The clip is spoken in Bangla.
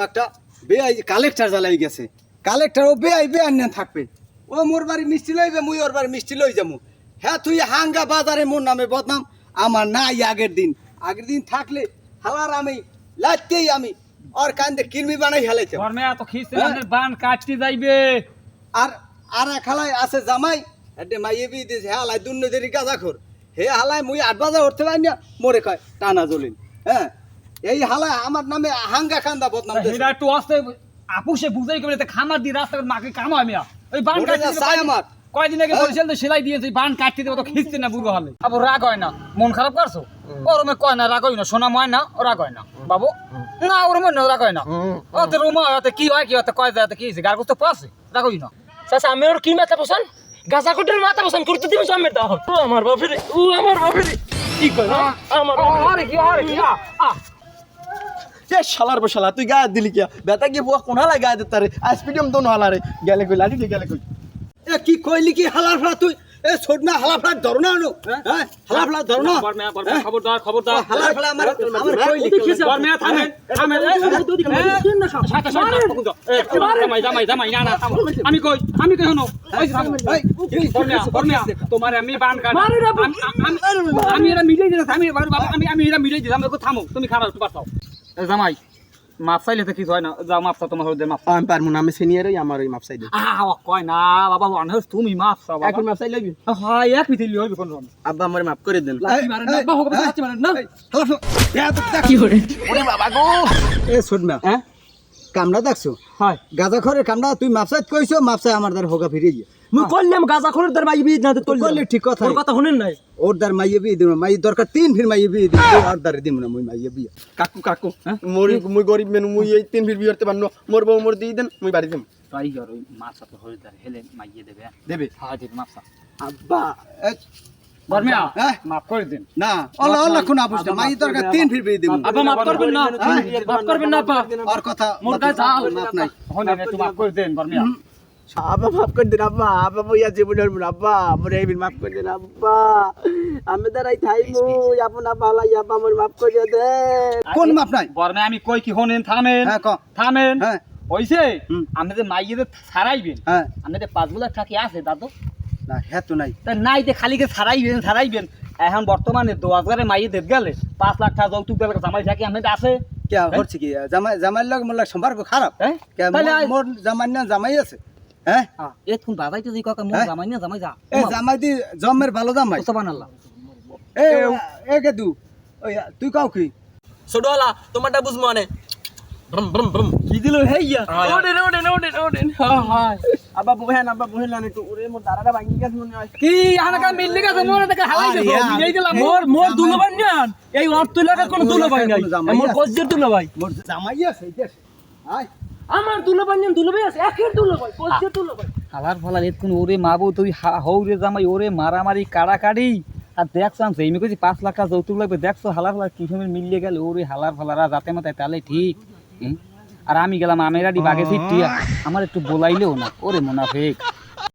একটা বেআই কালেক্টর জ্বালাই গেছে। কালেক্টর ও বেআই বেআই নিয়ে থাকবে। ও মোর বাড়ি মিষ্টি লইবে মুই ওর বাড়ি মিষ্টি লই যাব হ্যাঁ তুই হাঙ্গা বাজারে মোর নামে বদনাম আমার নাই আগের দিন। আগের দিন থাকলে হালার আমি লাইতেই আমি ওর কান্দে কিনবি বানাই হেলাইছে ঘর এত খিস্তে হ্যাঁ। বান কাটতে যাইবে। আর আর খালাই আছে জামাই এতে মাইয়ে বি দিছে হে হালায় দুর্নীতির গাঁজা খোর হে হালাই মুই আট বাজে উঠতে পারি না মোরে কয় টানা জ্বলিন হ্যাঁ এই হালায় আমার নামে হাঙ্গা কান্দা বদনাম দিছে। হেরা একটু আসতে আপুসে বুঝাই করে তে খামার দি রাস্তা মাকে কামা আমি ওই বান কাটতে আমার। কয়দিন আগে হ্যাঁ। বলেছিলেন তো সেলাই দিয়েছে বান কাটতে দেবো তো খিস্তে না বুড়ো হলে। আবার রাগ হয় না। মন খারাপ করছ? ওরমে কয় না রাগ হয় না। সোনা ময় না ও রাগ হয় না। বাবু না ওরমে না রাগ হয় না। ওতে রুমা ওতে কি হয় কি হতে কয় যায় কি হয়েছে? গার করতে পারছে রাগ হয় না। চাচা আমি ওর কি মাথা পছন গাছা কোটের মাথা পছন করতে দিবি সামনে দাও। ও আমার বাপের ও আমার বাপের। কি কই আমার আরে কি আরে কি আ। এ শালার বো শালা তুই গায়ে দিলি কিয়া বেটা গিয়ে বুয়া কোন হালা গায়ে দিতে রে আইসপিডিয়াম তো হালা রে গেলে কই লাঠি গেলে কই এ কি কইলি কি হালার ফলা তুই এ ছোট না হালা ফলা ধরো না আনো হ্যাঁ হালা ফলা ধরো না বরমে বরমে খবরদার খবরদার হালার ফলা আমার আমার কইলি কি? বরমে থামেন থামেন সাথে সাথে জামাই জামাই জামাই না না থামো। আমি কই আমি কই হনো ওই যে থামো। এই, এই, বরমে বরমে তোমার আমি বান কাট আমি- আমি- এটা মিলাই দিলাম আমি বাবা আমি আমি এটা মিলাই দিলাম একটু থামো তুমি খারাপ একটু বাঁচাও এ জামাই মাপ চাইলে তো কিছু হয় না। যা মাপ চাও তোমার হতে মাপ। আমি পারমু না আমি সিনিয়র আমার ওই মাপ চাই কয় না বাবা অনহস তুমি মাপ চাও বাবা। এখন মাপ চাই লইবি? হয় এক মিনিট হইবে কোন আব্বা আমার মাপ করে দেন। হালা ফলা এ তো দেখ ওরে বাবা গো। এ ছোট না। হ্যাঁ? কামড়া দেখছ? হয়। গাজা খরে কামড়া তুই মাপসাইত কইছো মাপসাই আমার দ্বার হোগা ফিরে গিয়ে মুই কইলাম গাছা কোটের দার মাইবি না তো কইলে। ঠিক কথা তোর কথা শুনেন নাই? ওর দ্বার মাইয়ে বিয়ে দিব মাই দরকার তিন ফির মাইয়ে বিয়ে দিব আর দ্বারে দিব না মুই মাইয়ে বিয়ে। কাকু কাকু মোর মুই গরিব মেনু মুই এই তিন ফির বিয়ে করতে পারনো মোর বউ মোর দিয়ে দেন মুই বাড়ি যাম তাই আর ওই মাছ সাথে হয়ে হেলে মাইয়ে দেবে। দেবে? হ্যাঁ দেবে মাছ আব্বা এ, বর্মিয়া হ্যাঁ? মাফ করে দিন। না অল্লাহ অল্লাহ কোন আপুস না মাই দরকার তিন ফির বিয়ে দিব। আব্বা মাফ করবেন না? মাফ করবেন না আর কথা মোর নাই। হনে একটু মাফ করে দেন বর্মিয়া আব্বা মাফ করে দেন আব্বা আব্বা বইয়া জীবনের আব্বা মোর এই বিন মাফ করে দেন আব্বা আমি দাঁড়াই থাইমু আপন আব্বা আব্বা মোর মাফ করে দেন। কোন মাপ নাই? বর্মে আমি কই কি হনেন থামেন। হ্যাঁ থামেন। হ্যাঁ। হইছে? হুম। আপনি যে মাইয়ে যে ছাড়াইবেন হ্যাঁ। আপনি যে পাঁচগুলা টাকি আছে দাদু? না হ্যাঁ তো নাই। তা নাই যে খালিকে ছাড়াইবেন ছাড়াইবেন এখন বর্তমানে দু হাজারে মাইয়ে দেখ গেলে পাঁচ লাখ টাকা যৌতুক গেলে জামাই থাকি আপনি আছে। কে হচ্ছে কি জামাই জামাইর লগে মোর সম্পর্ক খারাপ। হ্যাঁ? মোর- জামাই না জামাই আছে। হ্যাঁ? এখন বাজাইতে দিই কাকা মোর হ্যাঁ? জামাই না জামাই যা। এ জামাই দি জমের ভালো জামাই। সুবহান আল্লাহ এ এ কে দু তুই কাও কি? ছোটওয়ালা তোমারটা বুঝব মানে। ব্রম ব্রম ব্রম কি দিল হেইয়া ওডেন ওডেন ওডেন ওডেন হ্যাঁ হ্যাঁ আব্বা বহেন আব্বা বহেন না একটু ওরে মোর দাঁড়াটা ভাঙি গেছে মনে হয় কি আনাকা মিললি গেছে মোর দেখে হালাই আরে মিলাই দিলাম মোর মোর দুলোবাই না এই অর্থ লাগা কোন দুলোবাই নাই মোর? কজ্জের দুলোবাই মোর জামাই আছে এই আয় আমার দুলোবাই নিয়ে দুলোবাই আছে একের দুলোবাই কজ্জের দুলোবাই হালার ফালার এতক্ষণ ওরে মাবু তুই হৌরে জামাই ওরে মারামারি কাড়াকাড়ি আর দেখছ আমি সেই কইছি পাঁচ লাখ টাকা যৌতুক লাগবে দেখছ হালার ফালার কি সময় মিলিয়ে গেল ওরে হালার ফালারা যাতে মাথায় তাহলে ঠিক? আর আমি গেলাম আমেরাডি বাগে সিটিয়া আমার একটু বোলাইলেও না। ওরে মুনাফেক।